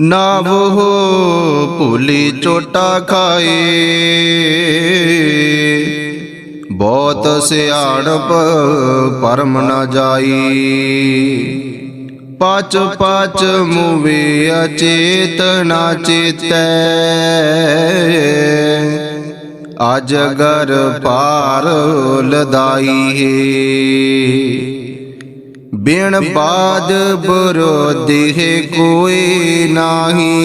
ਨਾਵ ਹੋ ਭੂਲੀ ਚੋਟਾ ਖਾਏ। ਬਹੁਤ ਸਿਆਣਪ ਪਰਮ ਨ ਜਾਈ। ਪਾਚ ਪਾਚ ਮੂਵੇ ਅਚੇਤ ਨਾ ਚੇਤੈ। ਅਜਗਰ ਪਾਰ ਲਦਾਈ। ਹੈ। ਬਿਨ ਬਾਦ ਬੁਰੋ ਦੇਹ ਕੋਈ ਨਾਹੀ।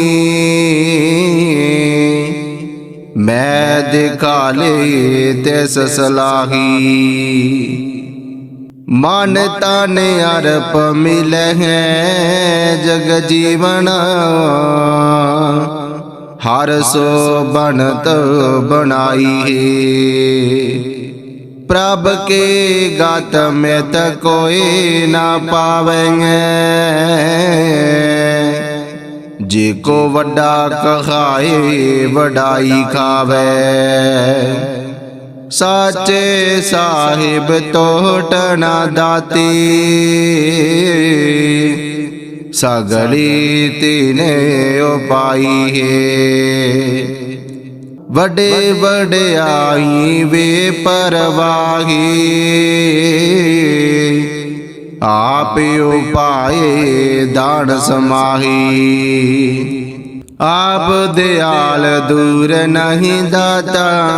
ਮੈਂ ਦਿਖਾਲੇ ਤੇ ਸਲਾਹੀ ਮਨ ਤਨ ਅਰਪ ਮਿਲਹਿ ਜਗ ਜੀਵਨ। ਹਰ ਸੋ ਬਨਤ ਬਣਾਈ। ਹੈ ਪ੍ਰਭ ਕੇ ਗਾਤ ਮਿਤ ਕੋਈ ਨਾ ਪਾਵੈਂਗੇ। ਜੇ ਕੋ ਵੱਡਾ ਕਹਾਏ ਵਡਾਈ ਖਾਵੇ, ਸਾਚੇ ਸਾਹਿਬ ਟੋਟ ਨਾ ਦਾਤੀ। ਸਗਲੀ ਤੀਨੇ ਉਪਾਈ ਹੈ। ਵੱਡੇ ਵਡਿਆਈ ਵੇ ਪਰਵਾਹੀ। ਆਪ ਉਪਾਏ ਦਾਨ ਸਮਾਹੀ। ਆਪ ਦਿਆਲ ਦੂਰ ਨਹੀਂ ਦਾਤਾ।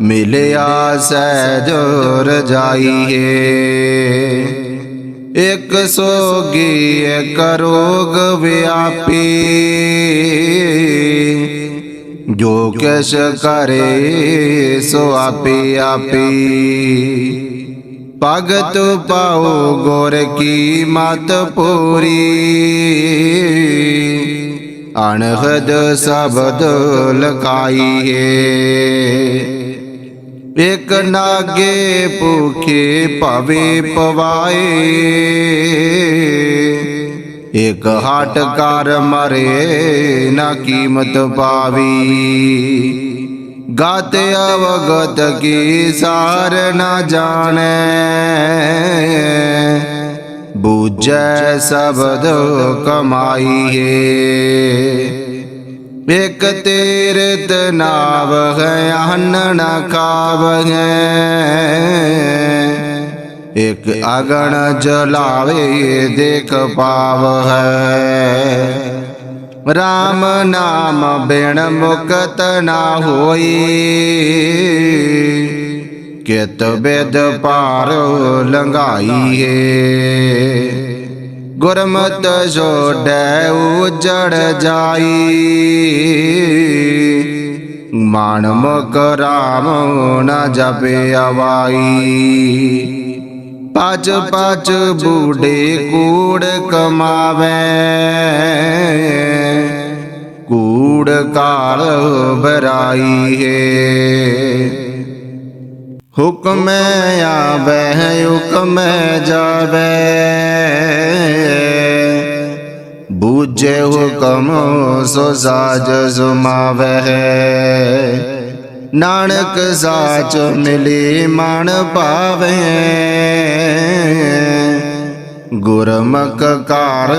ਮਿਲਿਆ ਸਹਿਜ ਰਜਾਈ ਹੈ। ਇਕ ਸੋਗੀ, ਇਕ ਰੋਗ ਵਿਆਪੀ। ਜੋ ਕਿਛ ਕਰੇ, ਸੋ ਆਪੇ ਆਪੀ। ਭਗਤ ਪਾਉ ਗੁਰ ਕੀ ਮਤ ਪੂਰੀ। ਅਣਹਦ ਸ਼ਬਦ ਲਕਾਈ ਇਕ ਨਾਗੇ ਭੂਖੇ ਭਵੇ ਪਵਾਏ। ਇਕ ਹਟ ਕਰ ਮਰੇ ਨਾ ਕੀਮਤ ਪਾਵੀ। ਗਾਤ ਅਵਗਤ ਕੀ ਸਾਰ ਨਾ ਜਾਣੈ। ਬੂਝੈ ਸ਼ਬਦ ਕਮਾਈ ਹੈ ਇਕ ਤੀਰਤ ਨਾਵ ਹੈ ਅੰਨ ਨ ਹੈ ਇਕ ਅਗਣ ਜਲਾਵੇ ਦੇਖ ਪਾਵ ਹੈ RAM ਨਾਮ ਬਿਨ ਮੁਕਤ ਨਾ ਹੋਈ। ਕਿਤ ਬਿਦ ਪਾਰ ਲੰਘਾਈ ਹੈ ਗੁਰਮਤ ਜੋੜੈ ਉਜੜ ਜਾਈ। ਮਾਨ ਮੁਖ ਰਾਮ ਨ ਜਪੇ ਅਵਾਈ ਪਚ ਪਜ ਬੂੜੇ ਕੂੜ ਕਮਾਵੇ। ਕੂੜ ਕਾਲ ਬਰਾਈ ਹੈ ਹੁਕਮ ਆਵੇ, ਹੁਕਮ ਜਾਵੇ। ਬੂਝੇ ਹੁਕਮ ਸੋ ਸਾਜ ਸੁਮਾਵੇ ਨਾਨਕ ਸਾਚ ਮਿਲੀ ਮਨ ਪਾਵੇ ਗੁਰਮੁਖ ਕਾਰ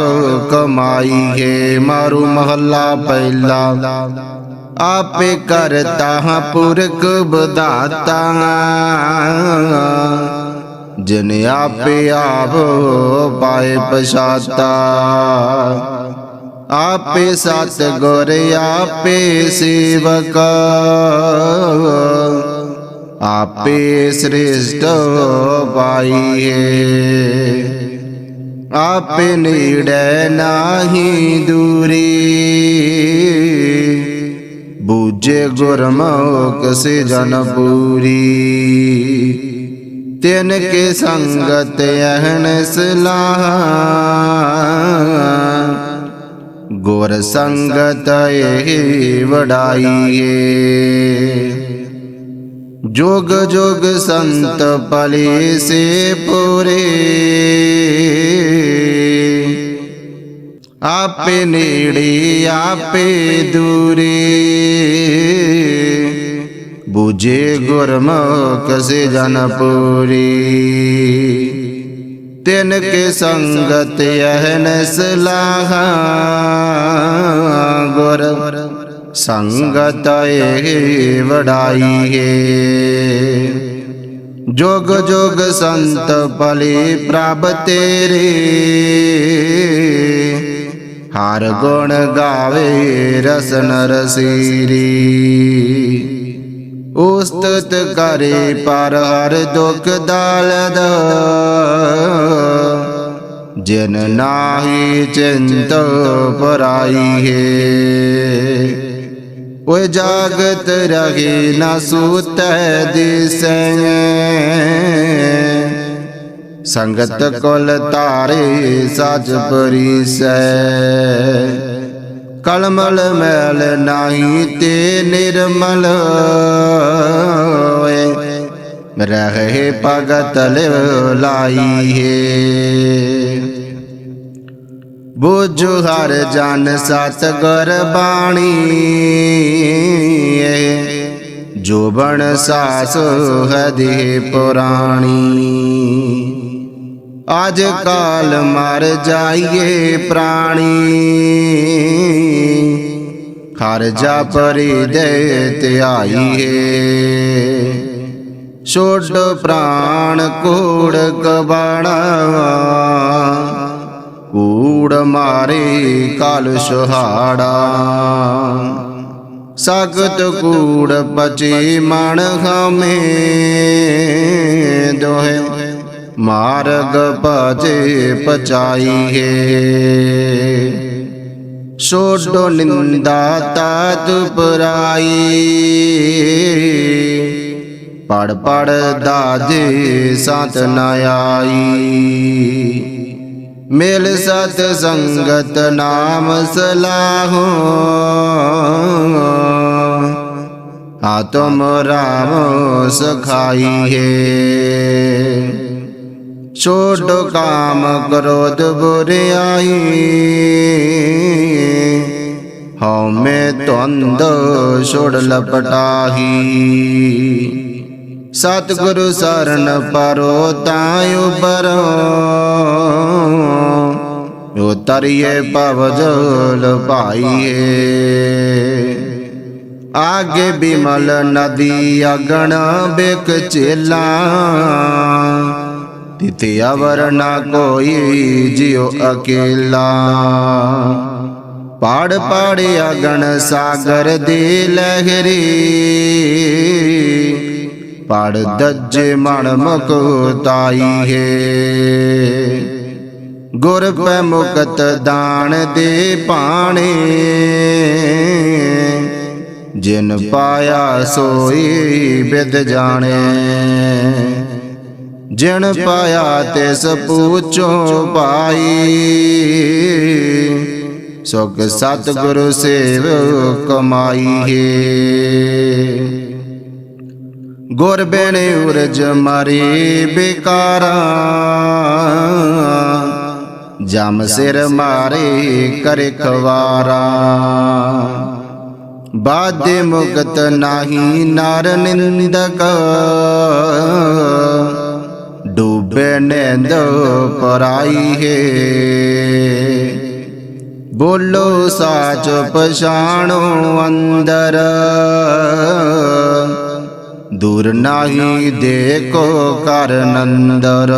ਕਮਾਈ ਹੈ ਮਾਰੂ ਮਹੱਲਾ ਪਹਿਲਾ। ਆਪੇ ਕਰਤਾ ਪੁਰਖ ਬਦਾਤਾ ਜਿਨ ਆਪੇ ਆਪ ਪਾਏ ਪਛਾਤਾ। ਆਪੇ ਸਤ ਗੁਰ ਆਪੇ ਸੇਵਕ। ਆਪੇ ਸ੍ਰੇਸ਼ਟ ਪਾਈਏ। ਆਪੇ ਨੇੜੇ ਨਾਹੀ ਦੂਰੀ। ਬੂਝੇ ਗੁਰਮੁਖ ਸੇ ਜਨ ਪੂਰੀ। ਤਿਨ ਕੇ ਸੰਗਤ ਅਹਨ ਸਲਾਹ। ਗੁਰ ਸੰਗਤ ਇਹ ਵਡਾਈਏ। ਜੋਗ ਜੋਗ ਸੰਤ ਪਲੇ ਸੇ ਪੂਰੇ। ਆਪੇ ਨੇੜੇ, ਆਪੇ ਦੂਰੇ। ਬੂਝੇ ਗੁਰਮੁਖ ਸੇ ਜਨ ਪੂਰੀ। ਤਿਨ ਕੇ ਸੰਗਤ ਅਹਨ ਸਲਾਹਾ, ਗੁਰ ਸੰਗਤ ਏ ਵਡਾਈ ਹੈ ਜੋਗ ਜੋਗ ਸੰਤ ਭਲੇ ਪ੍ਰਭ ਤੇਰੇ, ਹਰ ਗੁਣ ਗਾਵੇ ਰਸਨ ਰਸੀਰੀ। ਉਸਤਤ ਕਰੇ ਪਰ ਹਰ ਦੁਖ ਦਾਲਦ। ਜਿਨ ਨਾਹੀ ਚਿੰਤ ਪਰਾਈ ਹੈ ਉਹ ਜਾਗਤ ਰਹੇ ਨਾ ਸੂਤੈ ਦਿਸੈ। ਸੰਗਤ ਕੋਲ ਤਾਰੇ ਸੱਚ ਪਰੀਸੈ। ਕਲਮਲ ਮੈਲ ਨਾਹੀ ਤੇ ਨਿਰਮਲ ਓਏ। ਰਹੇ ਭਗਤ ਲਿਵ ਲਾਈ ਹੈ ਬੁਝ ਹਰ ਜਨ ਸਤ ਗੁਰ ਬਾਣੀ ਜੋਬਨ ਸਾਸ ਹਦੇ ਪੁਰਾਣੀ। ਅੱਜ ਕਾਲ ਮਰ ਜਾਈਏ ਪ੍ਰਾਣੀ। ਹਰ ਜਾ ਪਰੀ ਦੇ ਧਿਆਈਏ ਛੋੜ ਪ੍ਰਾਣ ਕੋੜ ਕਬਾਣਾ। ਕੂੜ ਮਾਰੇ ਕਾਲ ਸੁਹਾੜਾ। ਸਗਤ ਕੂੜ ਬਚੇ ਮਣ ਹਮੇ। ਦੋਹੇ ਮਾਰਗ ਭਜੇ ਪਚਾਈ ਹੈ ਛੋਡੋ ਨਿੰਦਾ ਤਾਤ ਪਰਾਈ ਪੜ ਪੜ ਦਾਜੇ ਸਤ ਨ ਆਈ। ਮਿਲ ਸਤ ਸੰਗਤ ਨਾਮ ਸਲਾਹੋ। ਆਤਮ ਰਾਮ ਸਖਾਈ ਹੈ ਛੋੜ ਕਾਮ ਕ੍ਰੋਧ ਬੁਰਿਆਈ। ਹਉ ਮੈਂ ਤੁੰਦ ਛੋੜ ਲਪਟਾਹੀ। ਸਤਿਗੁਰੂ ਸਰਨ ਪਰੋ ਤਾਇ ਬਰੋ ਉਤਰੀਏ ਭਵ ਜਲ ਭਾਈਏ। ਆਗੇ ਬਿਮਲ ਨਦੀ ਅਗਣ ਬਿਕ ਚੇਲਾ। ਤਿਤੇ ਅਵਰ ਨਾ ਕੋਈ ਜਿਉ ਅਕੇਲਾ। ਪਾੜ ਪਾੜ ਅਗਣ ਸਾਗਰ ਦੀ ਲਹਿਰੀ। ਪੜ ਦੱਜੇ ਮਣ ਮੁਕ ਤਾਈ ਹੈ। ਗੁਰ ਪੈ ਮੁਕਤ ਦਾਨ ਦੇ ਪਾਣੇ। ਜਿਨ ਪਾਇਆ ਸੋਈ ਬਿਦ ਜਾਣੇ। ਜਿਣ ਪਾਇਆ ਤਿਸ ਪੂਛੋ ਪਾਈ ਸੁਖ ਸਤ ਗੁਰੂ ਸੇਵ ਕਮਾਈ ਹੈ ਗੁਰ ਬਿਨ ਉਰਜ ਮਾਰੀ ਬਿਕਾਰਾ। ਜਮ ਸਿਰ ਮਾਰੇ ਕਰੇ ਖਵਾਰਾ। ਬਾਦੇ ਮੁਕਤ ਨਾਹੀ ਨਰ ਨਿੰਦਕ। ਡੂਬੇ ਨੈਂਦ ਪਰਾਈ ਹੈ। ਬੋਲੋ ਸਾਚ ਪਛਾਣੋ ਅੰਦਰ। ਦੂਰ ਨਾਹੀ ਦੇਖੋ ਕਰ ਨੰਦਰ।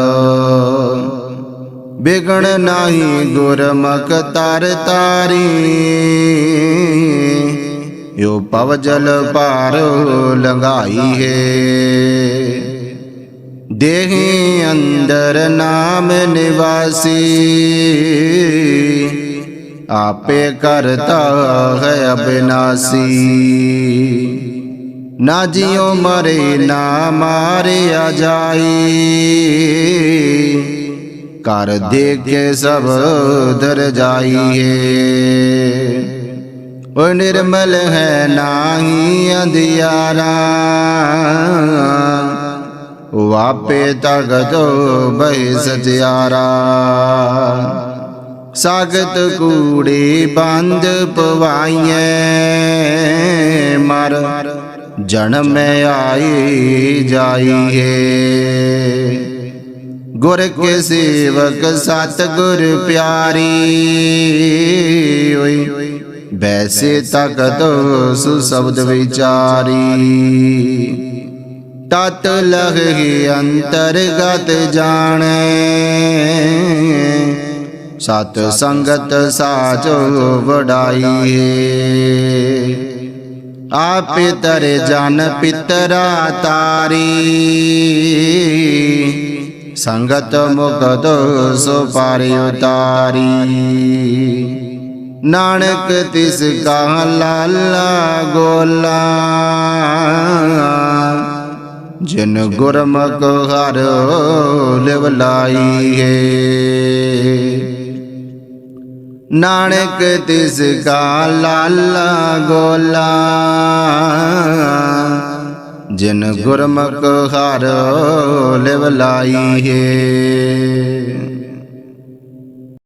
ਬਿਗਣ ਨਾਹੀ ਗੁਰਮੁਖ ਤਰ ਤਾਰੀ। ਯੋ ਪਵ ਜਲ ਪਾਰ ਲੰਗਾਈ ਹੈ। ਦੇਹੀ ਅੰਦਰ ਨਾਮ ਨਿਵਾਸੀ। ਆਪੇ ਕਰਤਾ ਹੈ ਅਬਿਨਾਸੀ। ਨਾ ਜਿਉ ਮਰੇ, ਨਾ ਮਾਰਿਆ ਜਾਈ ਕਰ ਦੇ ਕੇ ਸਭ ਦਰ ਜਾਈਏ ਉਹ ਨਿਰਮਲ ਹੈ ਨਾਹੀ ਅੰਧਿਆਰਾ। ਵਾਪੇ ਤਗਤ ਬਹਿ ਸਜਿਆਰਾ ਸਾਗਤ ਕੂੜੇ ਬੰਦ ਪਵਾਈਏ ਮਰ ਜਨਮ ਆਈ ਜਾਈਏ। ਗੁਰ ਕੇ ਸੇਵਕ ਸਤਿਗੁਰ ਪਿਆਰੀ, ਓਏ ਬੈਸੇ ਤਕਤ ਸੁ ਸ਼ਬਦ ਵਿਚਾਰੀ। ਤਤ ਲਗਹਿ ਅੰਤਰਗਤ ਜਾਣੈ। ਸਤ ਸੰਗਤ ਸਾਚੋ ਵਡਾਈ। ਆਪੇ ਤਰੇ ਜਨ ਪਿਤਰਾ ਤਾਰੀ। ਸੰਗਤ ਮੁਕਤ ਸੁਪਾਰੀ ਉਤਾਰੀ। ਨਾਨਕ ਤਿਸ ਕਾ ਲਾਲਾ ਗੋਲਾ। ਜਿਨ ਗੁਰਮੁਖ ਹਰ ਲਿਵ ਲਾਈ ਹੈ ਨਾਨਕ ਤਿਸ ਕਾ ਲਾਲਾ ਗੋਲਾ। ਜਿਨ ਗੁਰਮੁਖ ਹਰ ਲਿਵ ਲਾਈ ਹੈ